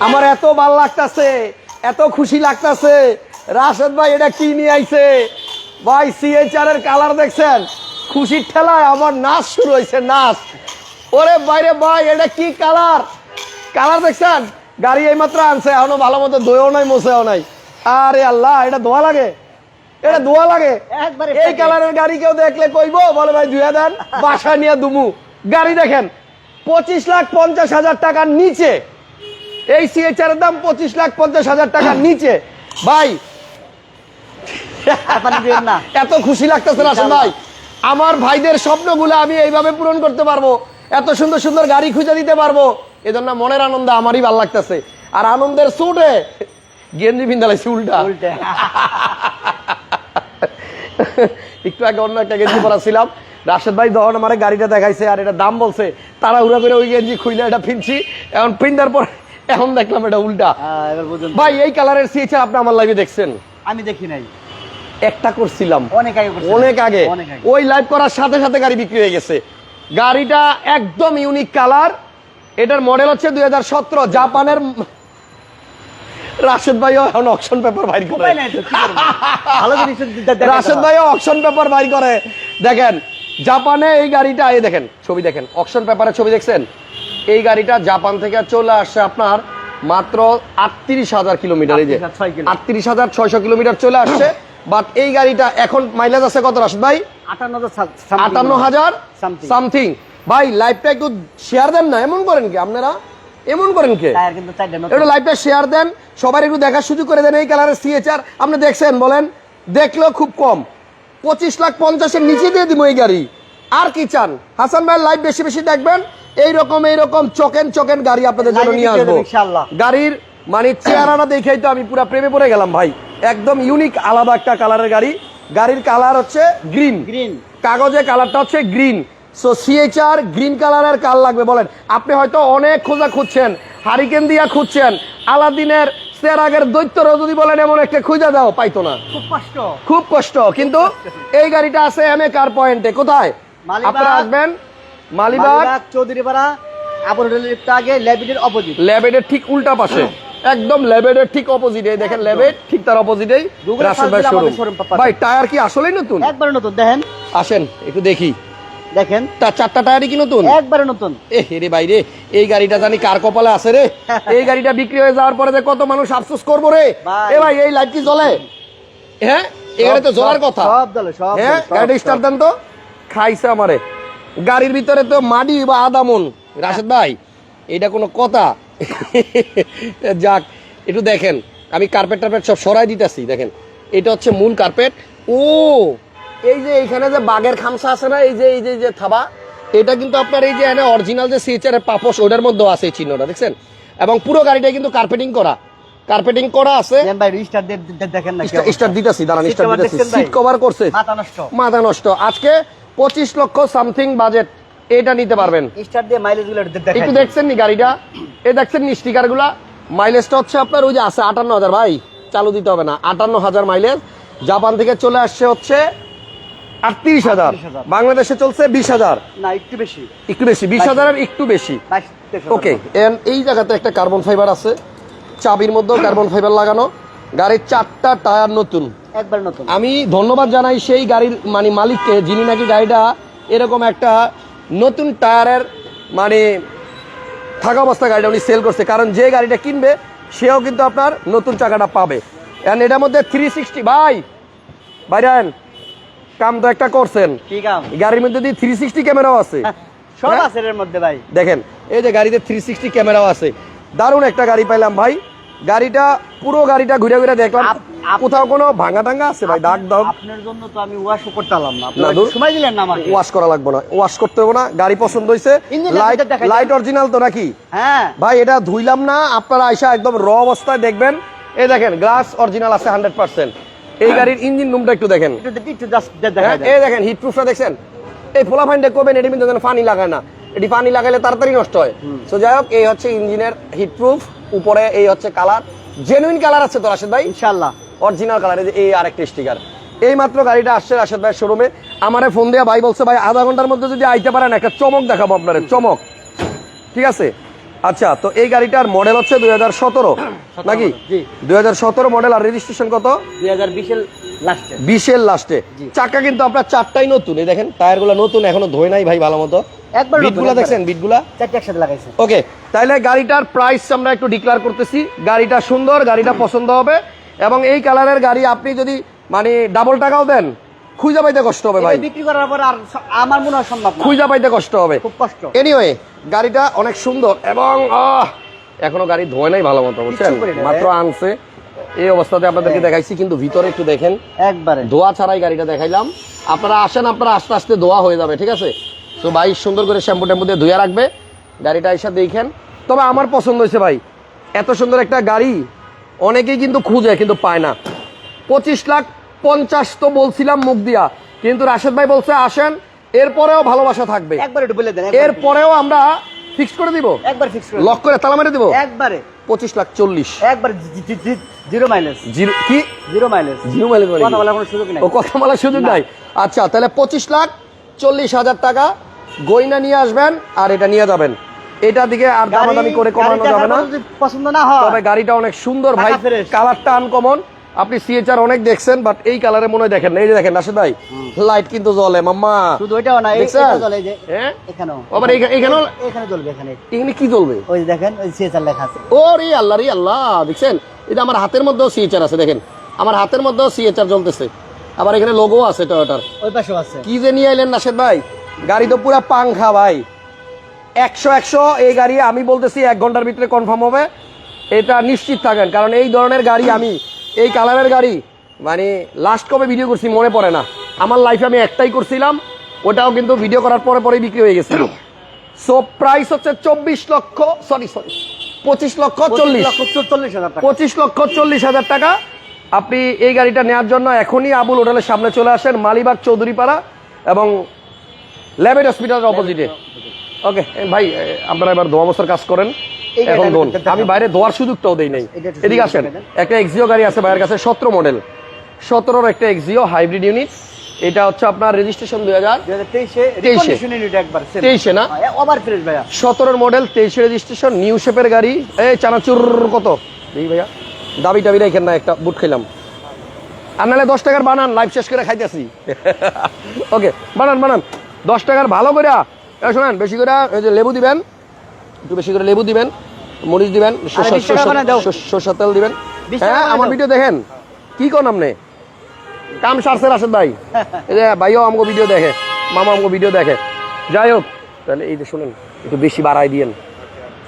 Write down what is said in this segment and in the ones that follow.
আমার এত ভালো লাগতাছে এত খুশি লাগতাছে। রাশেদ ভাই এটা কি নিয়ে আইছে? ভাই সিএইচআর এর কালার দেখছেন? খুশির ঠেলায় আমার নাচ শুরু হয়েছে নাচ। ওরে বাইরে ভাই এটা কি কালার কালার দেখছেন? গাড়ি এইমাত্র আনছে এখনও ভালো মতো ধোয়েও নাই মোছেও নাই। আরে আল্লাহ এটা ধোয়া লাগে? এটা ধোয়া লাগে? একবারে এই কালারের গাড়ি কেউ দেখলে কইবো? বলে ভাই ধুয়ে দেন বাসা নিয়ে দুমু। গাড়ি দেখেন পঁচিশ লাখ পঞ্চাশ হাজার টাকার নিচে এই সিএচআর এর দাম পঁচিশ লাখ পঞ্চাশ হাজার টাকার নিচে। ভাই এত খুশি লাগতেছে রাসেল ভাই। আমার ভাইদের স্বপ্নগুলো আমি এইভাবে পূরণ করতে পারব। এত সুন্দর সুন্দর গাড়ি খুঁজে দিতে পারব। এজন্য মনের আনন্দ আমারই ভালো লাগতেছে। আর আনন্দের সুটে গেঞ্জি পিন্দালাইছি উল্টা। উল্টে। একটু আগে অন্য একটা গেঞ্জি পরা ছিলাম রাশেদ ভাই যখন আমার গাড়িটা দেখাইছে আর এটা দাম বলছে। তারা উড়া করে ওই গেঞ্জি খুইলে এটা ফিনছি এখন ফিন্দার পর এখন দেখলাম এটা উল্টা। হ্যাঁ, ভাই এই কালারের সিএচআর আপনি আমার লাইভে দেখছেন? আমি দেখি নাই। একটা করছিলাম। অনেক আগে অনেক আগে। ওই লাইভ করার সাথে সাথে গাড়ি বিক্রি হয়ে গেছে। গাড়িটা একদম ইউনিক কালার এটার মডেল হচ্ছে দুই জাপানের রাশেদ ভাইও এখন অকশন পেপার বাইর করে। রাশেদ ভাই অকশন পেপার বাইর করে। দেখেন জাপানে এই গাড়িটা এই দেখেন ছবি দেখেন। অকশন পেপারের ছবি দেখছেন? এই গাড়িটা জাপান থেকে চলে আসছে আপনার মাত্র আটত্রিশ হাজার কিলোমিটার এই যে আটত্রিশ হাজার ছয়শো কিলোমিটার চলে আসছে। বাট এই গাড়িটা এখন মাইলেজ আছে কত রাশেদ ভাই? আটান্ন হাজার। সামথিং ভাই লাইফটা একটু শেয়ার দেন না এমন করেন কি? আপনারা এমন করেন কে? একটু লাইভটা শেয়ার দেন সবার একটু দেখার সুযোগ করে দেন এই কালারের সিএচআর আপনি দেখছেন বলেন দেখলেও খুব কম। পঁচিশ লাখ পঞ্চাশের নিচে দিয়ে দিব এই গাড়ি। আর কি চান? হাসান ভাই লাইভ বেশি বেশি দেখবেন। এইরকম এইরকম চকেন চকেন গাড়ি আপনাদের জন্য নিয়ে আসব। গাড়ির মানে চেহারাটা দেখেই তো আমি পুরো প্রেমে পড়ে গেলাম ভাই। একদম ইউনিক আলাদা একটা কালারের গাড়ি। গাড়ির কালার হচ্ছে গ্রিন গ্রিন কাগজে কালারটা হচ্ছে গ্রিন সো সিএচআর গ্রিন কালারের কাল লাগবে বলেন। আপনি হয়তো অনেক খোঁজা খুঁজছেন হারিকেন দিয়া খুঁজছেন আলাদিনের সের আগের দৈত্যরও যদি বলেন এমন একটা খুঁজে দাও পাইতো না। খুব কষ্ট। খুব কষ্ট কিন্তু এই গাড়িটা আছে এম এ কার পয়েন্টে কোথায়? আপনারা আসবেন মালিবাগ। মালিবাগ চৌধুরী পাড়া হোটেলের আগে ল্যাবিটের অপোজিট ল্যাবেডের ঠিক উল্টা পাশে। একদম। ল্যাবেডের ঠিক অপোজিটে দেখেন ঠিক তার অপোজিটেই রাশেদ ভাই শোরুম। ভাই টায়ার কি আসলেই নতুন? একবারে নতুন। দেখেন। আসেন একটু দেখি। দেখেন। তার চারটা টায়ারই কি নতুন? একবারে নতুন। এ রে বাইরে এই গাড়িটা জানি কার কপালে আছে রে? এই গাড়িটা বিক্রি হয়ে যাওয়ার পরে যে কত মানুষ আফসোস করব রে? ভাই। এ ভাই এই লাইট কি জ্বলে? হ্যাঁ? এখানে তো জ্বলার কথা। সব দলে সব হ্যাঁ? গাড়িটা স্টার্ট দেন তো। খাইছে আমারে। গাড়ির ভিতরে তো মাটি বা আদামন। রাশেদ ভাই, এটা কোনো কথা? যাক, একটু দেখেন, আমি কার্পেট টার্পেট সব সরাই দিতেছি, দেখেন। এটা হচ্ছে মূল কার্পেট ও, এই যে এইখানে যে বাঘের খামসা আছে না, এই যে এই যে যে থাবা, এটা কিন্তু আপনার এই যে অরিজিনাল যে সিএচআর পাপোশ, ওটার মধ্যেও আছে এই চিহ্নটা, দেখছেন? এবং পুরো গাড়িটা কিন্তু কার্পেটিং করা। কার্পেটিং করা আছে। ভাই রিস্টার দিয়ে দিয়ে দেখেন না স্টার দিতেছি দাঁড়ান স্টার দিতেছি। সিট কভার করছে। মাথা নষ্ট। মাথা নষ্ট। আজকে পঁচিশ লক্ষ সামথিং বাজেট এটা নিতে পারবেন। স্টার দিয়ে মাইলেজগুলো দেখেন। একটু দেখছেন নি গাড়িটা? এ দেখছেন নি স্টিকারগুলা? মাইলেজটা হচ্ছে আপনার ওই যে আছে আটান্ন হাজার ভাই। চালু দিতে হবে না। আটান্ন হাজার মাইলেজ জাপান থেকে চলে আসছে হচ্ছে আটত্রিশ হাজার। বাংলাদেশে চলছে বিশ হাজার। না একটু বেশি। একটু বেশি বিশ হাজারের একটু বেশি। ওকে। এই জায়গাতে একটা কার্বন ফাইবার আছে। চাবির মধ্যেও কার্বন ফাইবার লাগানো গাড়ির চারটা টায়ার নতুন। একবার নতুন। আমি ধন্যবাদ জানাই সেই গাড়ির মানে মালিককে যিনি নাকি গাড়িটা এরকম একটা নতুন টায়ারের মানে থাকা অবস্থা গাড়িটা উনি সেল করছে। কারণ যে গাড়িটা কিনবে সেও কিন্তু আপনার নতুন চাকাটা পাবে। এন্ড এটার মধ্যে থ্রি সিক্সটি ভাই বাইরেন কাম তো একটা করছেন। গাড়ির মধ্যে দিয়ে থ্রি সিক্সটি ক্যামেরাও আছে। সব হ্যাঁ? আছে এর মধ্যে ভাই। দেখেন এই যে গাড়িতে থ্রি সিক্সটি ক্যামেরাও আছে। দারুণ একটা গাড়ি পাইলাম ভাই। গাড়িটা পুরো গাড়িটা ঘুরে ঘুরে দেখলাম। কোথাও কোনো ভাঙা টাঙ্গা আছে ভাই? দাগ দাগ। আপনার জন্য তো আমি ওয়াশও করতে না। না, সময় দিলেন না আমাকে। ওয়াশ করা লাগবে না। ওয়াশ করতে হবে না। গাড়ি পছন্দ Engine লাইট লাইট অরিজিনাল তো নাকি? হ্যাঁ। ভাই এটা ধুইলাম না। আপনারা আইসা একদম র অবস্থায় দেখবেন। এই দেখেন গ্লাস অরিজিনাল আছে হান্ড্রেড পার্সেন্ট এই গাড়ির ইঞ্জিন রুমটা একটু দেখেন। হ্যাঁ, এই দেখেন হিট প্রুফটা দেখছেন? এই ফোলা ফাইনটা করবেন এটি কিন্তু পানি লাগায় না। এটি পানি লাগাইলে তাড়াতাড়ি নষ্ট হয়। তো যাই হোক এই হচ্ছে ইঞ্জিনের হিট প্রুফ উপরে এই হচ্ছে কালার জেনুইন কালার আছে তো রাশেদ ভাই? ইনশাআল্লাহ। অরিজিনাল কালার এই যে এই আরেকটা স্টিকার এই মাত্র গাড়িটা আসছে রাশেদ ভাই শোরুমে আমারে ফোন দেয়া ভাই বলছে ভাই আধা ঘণ্টার মধ্যে যদি আইতে পারেন একটা চমক দেখাবো আপনার চমক। ঠিক আছে? আচ্ছা তো এই গাড়িটার মডেল হচ্ছে দুই হাজার সতেরো। নাকি। দুই হাজার সতেরো মডেল আর রেজিস্ট্রেশন কত? দুই হাজার বিশের লাস্টে বিশের লাস্টে চাকা কিন্তু আপনার চারটাই নতুন। এই দেখেন টায়ারগুলো নতুন এখনও ধোয় নাই ভাই ভালো মতো। বিটগুলা। দেখছেন? বিটগুলা চারটে একসাথে লাগাইছে। ওকে তাহলে গাড়িটার প্রাইস আমরা একটু ডিক্লেয়ার করতেছি। গাড়িটা সুন্দর গাড়িটা পছন্দ হবে। এবং এই কালারের গাড়ি আপনি যদি মানে ডাবল টাকাও দেন খুঁজা পাইতে কষ্ট হবে ভাই। বিক্রি করার পর আর আমার মনে হয় সম্ভব খুঁজা পাইতে কষ্ট হবে। খুব কষ্ট। এনিওয়ে গাড়িটা অনেক সুন্দর এবং এখনও গাড়ি ধোয় নাই ভালো মতো বুঝছেন? মাত্র আনছে। এই অবস্থাতে আপনাদেরকে দেখাইছি কিন্তু ভিতরে একটু দেখেন। একবারে। ধোয়া ছাড়াই গাড়িটা দেখাইলাম। আপনারা আসেন আপনারা আস্তে আস্তে ধোয়া হয়ে যাবে ঠিক আছে? তো ভাই সুন্দর করে শ্যাম্পু ট্যাম্পু দিয়ে ধুয়ে রাখবে। গাড়িটা এসে দেখেন। তবে আমার পছন্দ হয়েছে ভাই এত সুন্দর একটা গাড়ি অনেকেই কিন্তু খুঁজে কিন্তু পায় না। পঁচিশ লাখ পঞ্চাশ তো বলছিলাম মুখ দিয়া কিন্তু রাশেদ ভাই বলছে আসেন এরপরেও ভালোবাসা থাকবে। একবার একটু বলে দেন এরপরেও আমরা ফিক্স করে দিব? একবার ফিক্স করে লক করে তালা মেরে দিব? একবারে। পঁচিশ লাখ চল্লিশ। একবার জিরো মাইলেজ জিরো কি? জিরো মাইলেজ জিরো মাইলেজ কথা বলার কোনো সুযোগ নেই। ও কথা বলার সুযোগ নাই। আচ্ছা তাহলে পঁচিশ লাখ চল্লিশ হাজার টাকা গয়না নিয়ে আসবেন আর এটা নিয়ে যাবেন। এটা দিকে আর দামাদামি করে কমানো যাবে না। পছন্দ না হয় তবে গাড়িটা অনেক সুন্দর ভাই কালারটা আনকমন আপনি সিএচআর অনেক দেখছেন বাট এই কালারে মনে দেখেন না। এই যে দেখেন রাশেদ ভাই লাইট কিন্তু জ্বলে মাম্মা। শুধু ওইটাও না এই-? এটা জ্বলে এই যে হ্যাঁ? এখানেও। আবার এইখানেও? এখানে জ্বলবে এখানে। এখানে কি জ্বলবে? ওই যে দেখেন ওই সিএসআর লেখা আছে। ও রে আল্লাহ রে আল্লাহ দেখছেন? এটা আমার হাতের মধ্যেও সিএচআর আছে দেখেন। আমার হাতের মধ্যেও সিএচআর জ্বলতেছে। আবার এখানে লোগো আছে টয়োটার ওই পাশেও আছে। কি যে নিয়ে আইলেন নাসেদ ভাই? গাড়ি তো পুরা পাংখা ভাই। একশো একশো এই গাড়ি আমি বলতেছি এক ঘণ্টার ভিতরে কনফার্ম হবে। এটা নিশ্চিত থাকেন কারণ এই ধরনের গাড়ি আমি এই কালারের গাড়ি মানে লাস্ট কবে ভিডিও করছি মনে পড়ে না। আমার লাইফে আমি একটাই করছিলাম ওটাও কিন্তু ভিডিও করার পরে পরেই বিক্রি হয়ে গেছিল সো প্রাইস হচ্ছে চব্বিশ লক্ষ সরি সরি পঁচিশ লক্ষ চল্লিশ। চল্লিশ হাজার পঁচিশ লক্ষ চল্লিশ হাজার টাকা। আপনি এই গাড়িটা নেওয়ার জন্য এখনই আবুল হোটেলের সামনে চলে আসেন মালিবাগ চৌধুরীপাড়া এবং ল্যাবেট হসপিটালের অপোজিটে ওকে ভাই আপনারা এবার দোয়া বছর কাজ করেন। এখন আমি বাইরে দোয়ার সুযোগটাও দেই নাই। এদিকে আসেন। একটা এক্সিও গাড়ি আছে ভাইয়ের কাছে সতেরো মডেল সতেরোর একটা এক্সিও হাইব্রিড ইউনিট এটা হচ্ছে আপনার রেজিস্ট্রেশন দুই হাজার তেইশে না? হ্যাঁ, সতেরোর মডেল তেইশে রেজিস্ট্রেশন নিউ শেপের গাড়ি। এই চানাচুর কত? দেখি ভাইয়া। দাবি টাবি রেখেন না একটা বুট খেলাম। আর নাহলে দশ টাকার বানান লাইভ শেষ করে খাইতেছি। ওকে বানান বানান। দশ টাকার ভালো করে শোনেন বেশি করে ওই যে লেবু দিবেন একটু বেশি করে লেবু দিবেন মরিচ দিবেন সরষা- 20 টাকা সরষা- বানায় দাও। সরষা- সরষার তেল দিবেন। হ্যাঁ আমার ভিডিও দেখেন কি কোন আপনি? কাম সারছে রাশেদ ভাই। এই যে ভাইও আমাকে ভিডিও দেখে মামা আমাকে ভিডিও দেখে। যাই হোক তাহলে এই যে শুনেন একটু বেশি বাড়াই দিয়েন।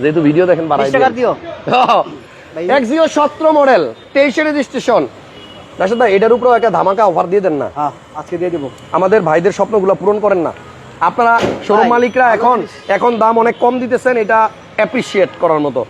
যেহেতু ভিডিও দেখেন বাড়াই দিও। এক্সিও সতেরো মডেল তেইশে রেজিস্ট্রেশন রাশেদ ভাই এটার উপরেও একটা ধামাকা অফার দিয়ে দেন না। হ্যাঁ আজকে দিয়ে দেবো। আমাদের ভাইদের স্বপ্নগুলো পূরণ করেন না। আপনারা শোরুম মালিকরা এখন এখন দাম অনেক কম দিতেছেন এটা অ্যাপ্রিসিয়েট করার মতো।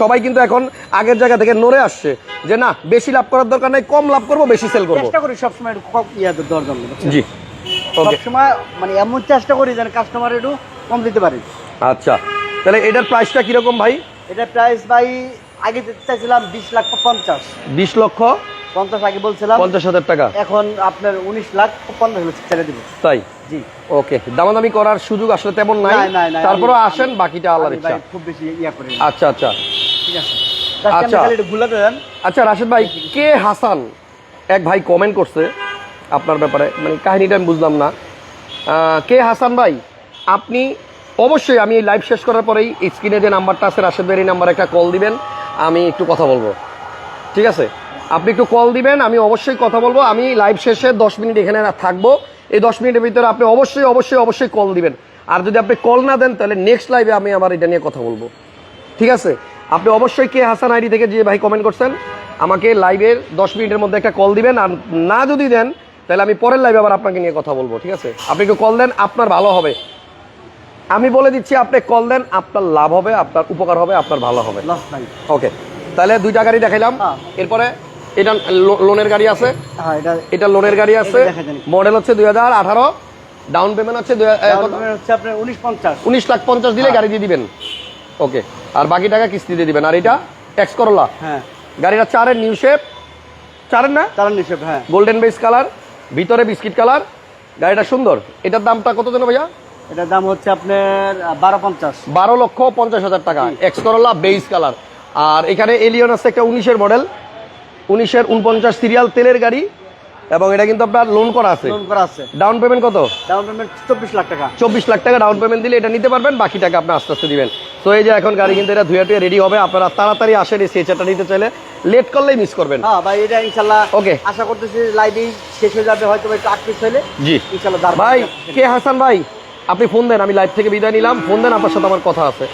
সবাই কিন্তু এখন আগের জায়গা থেকে নড়ে আসছে যে না বেশি লাভ করার দরকার নেই কম লাভ করব বেশি সেল করব। চেষ্টা করি সবসময় ইয়া? জি। সবসময় মানে এমন চেষ্টা করি যেন কাস্টমার একটু কম দিতে পারি। আচ্ছা। তাহলে এটার প্রাইসটা কীরকম ভাই? এটা প্রাইস ভাই আগে চাইছিলাম বিশ লাখ পঞ্চাশ। বিশ লক্ষ? পঞ্চাশ আগে বলছিলাম পঞ্চাশ হাজার টাকা। এখন আপনার উনিশ লাখ পঞ্চাশ লাখ ছেড়ে দিব। তাই? জি। ওকে দামাদামি করার সুযোগ আসলে তেমন নাই। তারপরে আসেন বাকিটা আল্লাহর ইচ্ছা। খুব বেশি ইয়া করি। আচ্ছা আচ্ছা। ঠিক আছে। আচ্ছা। দেন আচ্ছা রাশেদ ভাই কে হাসান? এক ভাই কমেন্ট করছে আপনার ব্যাপারে। মানে কাহিনীটা আমি বুঝলাম না। কে হাসান ভাই? আপনি অবশ্যই আমি এই লাইভ শেষ করার পরেই স্ক্রিনে যে নাম্বারটা আছে রাশেদ ভাইয়ের এই নাম্বারে একটা কল দিবেন। আমি একটু কথা বলব। ঠিক আছে? আপনি একটু কল দিবেন আমি অবশ্যই কথা বলব। আমি লাইভ শেষে দশ মিনিট এখানে থাকব। এই দশ মিনিটের ভিতরে আপনি অবশ্যই অবশ্যই অবশ্যই কল দিবেন। আর যদি আপনি কল না দেন তাহলে নেক্সট লাইভে আমি আবার এটা নিয়ে কথা বলব। ঠিক আছে? আপনি অবশ্যই কে হাসান আইডি থেকে যে ভাই কমেন্ট করছেন আমাকে লাইভের দশ মিনিটের মধ্যে একটা কল দিবেন। আর না যদি দেন তাহলে আমি পরের লাইভে আবার আপনাকে নিয়ে কথা বলব। ঠিক আছে? আপনি একটু কল দেন আপনার ভালো হবে। আমি বলে দিচ্ছি আপনি কল দেন আপনার লাভ হবে আপনার উপকার হবে আপনার ভালো হবে। ওকে তাহলে দুইটা গাড়ি দেখাইলাম। হ্যাঁ। এরপরে এটা লোনের গাড়ি আছে। হ্যাঁ এটা লোনের গাড়ি আছে। মডেল হচ্ছে দুই হাজার আঠারো। ডাউন পেমেন্ট হচ্ছে উনিশ লাখ পঞ্চাশ দিলে গাড়ি দিয়ে দিবেন। ওকে আর বাকি টাকা কিস্তি দিয়ে দিবেন। আর এটা ট্যাক্স করলা হ্যাঁ। গাড়িটা চারের নিউ শেপ চারের না? চালান হিসেব হ্যাঁ। গোল্ডেন বেস কালার ভিতরে বিস্কিট কালার গাড়িটা সুন্দর। এটার দামটা কত যেন ভাইয়া? এটার দাম হচ্ছে আপনার বারো পঞ্চাশ। বারো লক্ষ পঞ্চাশ হাজার টাকা। এক্স করোলা বেইস কালার আর এখানে এলিয়ন আছে একটা উনিশের মডেল উনিশের উনপঞ্চাশ সিরিয়াল তেলের গাড়ি এবং এটা কিন্তু আপনার লোন করা আছে। লোন করা আছে। ডাউন পেমেন্ট কত? ডাউন পেমেন্ট চব্বিশ লাখ টাকা। চব্বিশ লাখ টাকা ডাউন পেমেন্ট দিলে এটা নিতে পারবেন বাকি টাকা আপনি আস্তে আস্তে দিবেন। তো এই যে এখন গাড়ি কিন্তু এটা ধুয়ে টুয়ে রেডি হবে আপনারা তাড়াতাড়ি আসেন এই সেচারটা নিতে চাইলে। লেট করলেই মিস করবেন। হ্যাঁ ভাই এটা ইনশাল্লাহ Okay. আশা করতেছি লাইভেই শেষ হয়ে যাবে হয়তো একটু আট পিস হলে জি। ইনশাল্লাহ ভাই কে হাসান ভাই? আপনি ফোন দেন আমি লাইভ থেকে বিদায় নিলাম। ফোন দেন আপনার সাথে আমার কথা আছে।